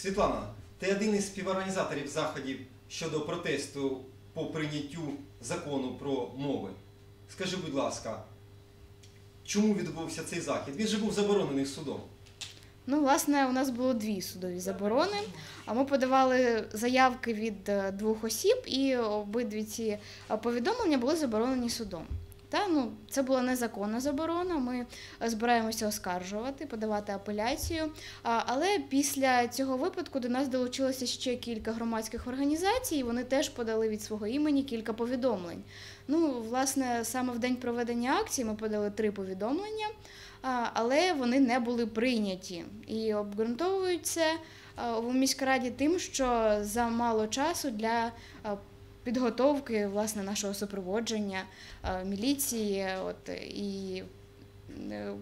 Світлана, ти один із співорганізаторів заходів щодо протесту по прийняттю закону про мови. Скажи, будь ласка, чому відбувся цей захід? Він же був заборонений судом. Ну, власне, у нас було дві судові заборони. А ми подавали заявки від е, двох осіб, і обидві ці е, повідомлення були заборонені судом. Та, ну, це була незаконна заборона. Ми е, збираємося оскаржувати, подавати апеляцію. Але після цього випадку до нас долучилося ще кілька громадських організацій, і вони теж подали від свого імені кілька повідомлень. Ну, власне, саме в день проведення акції ми подали три повідомлення, але вони не були прийняті і обґрунтовують це у міськраді тим, що замало часу для підготовки власне нашого супроводження міліції. От і е,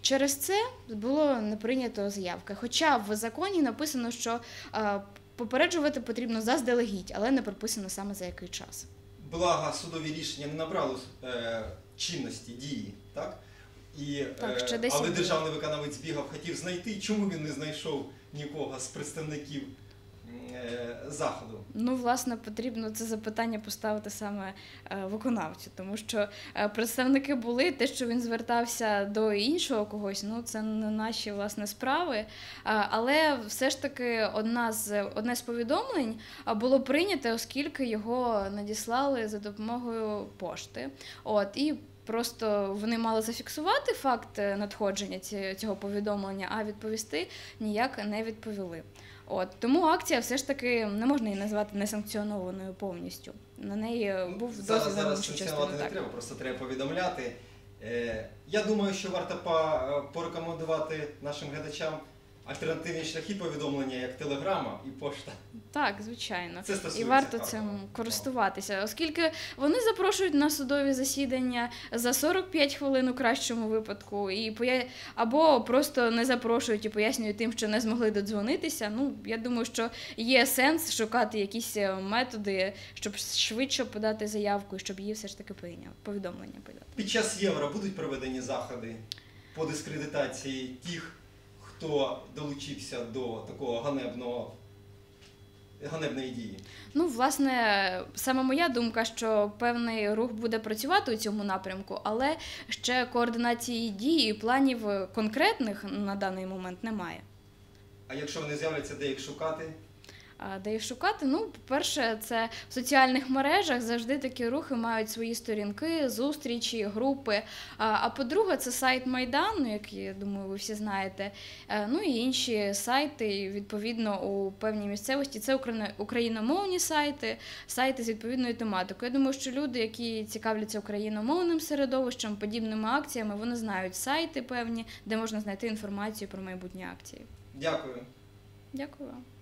через це було не прийнято заявки. Хоча в законі написано, що попереджувати потрібно заздалегідь, але не прописано саме за який час. Благо, судові рішення не набрали е, чинності дії, так? І, Так, ще е, 10 але державний виконавець бігав, хотів знайти, чому він не знайшов нікого з представників е, заходу. Ну, власне, потрібно це запитання поставити саме е, виконавцю, тому що е, представники були, те, що він звертався до іншого когось, ну це не наші власне справи. Але все ж таки одна з одне з повідомлень було прийняте, оскільки його надіслали за допомогою пошти. От і. Просто вони мали зафіксувати факт е, надходження цього повідомлення, а відповісти ніяк не відповіли. От тому акція все ж таки не можна її назвати несанкціонованою повністю. На неї був досі зараз зараз санкціонувати не Так. треба, просто треба повідомляти. Е, я думаю, що варто по- порекомендувати нашим глядачам альтернативні шляхи повідомлення, як телеграма і пошта. так, звичайно. Це І варто цим користуватися, оскільки вони запрошують на судові засідання за 45 хвилин у кращому випадку, і поя... або просто не запрошують і пояснюють тим, що не змогли додзвонитися. Ну, я думаю, що є сенс шукати якісь е, методи, щоб швидше подати заявку, і щоб її все ж таки прийняв. Повідомлення подати. Під час євро будуть проведені заходи по дискредитації тих, хто долучився до такого ганебного ганебної дії. Ну, власне, саме моя думка, що певний рух буде працювати у цьому напрямку, але ще координації дій і планів конкретних на даний момент немає. А якщо вони з'являться, де їх шукати? Де їх шукати? Ну, по-перше, це в соціальних мережах завжди такі рухи мають свої сторінки, зустрічі, групи. А, а по-друге, це сайт Майдану, який, я думаю, ви всі знаєте. Е, Ну і інші сайти, відповідно, у певній місцевості. Це україномовні сайти, сайти з відповідною тематикою. Я думаю, що люди, які цікавляться україномовним середовищем, подібними акціями, вони знають сайти певні, де можна знайти інформацію про майбутні акції. Дякую. Дякую вам.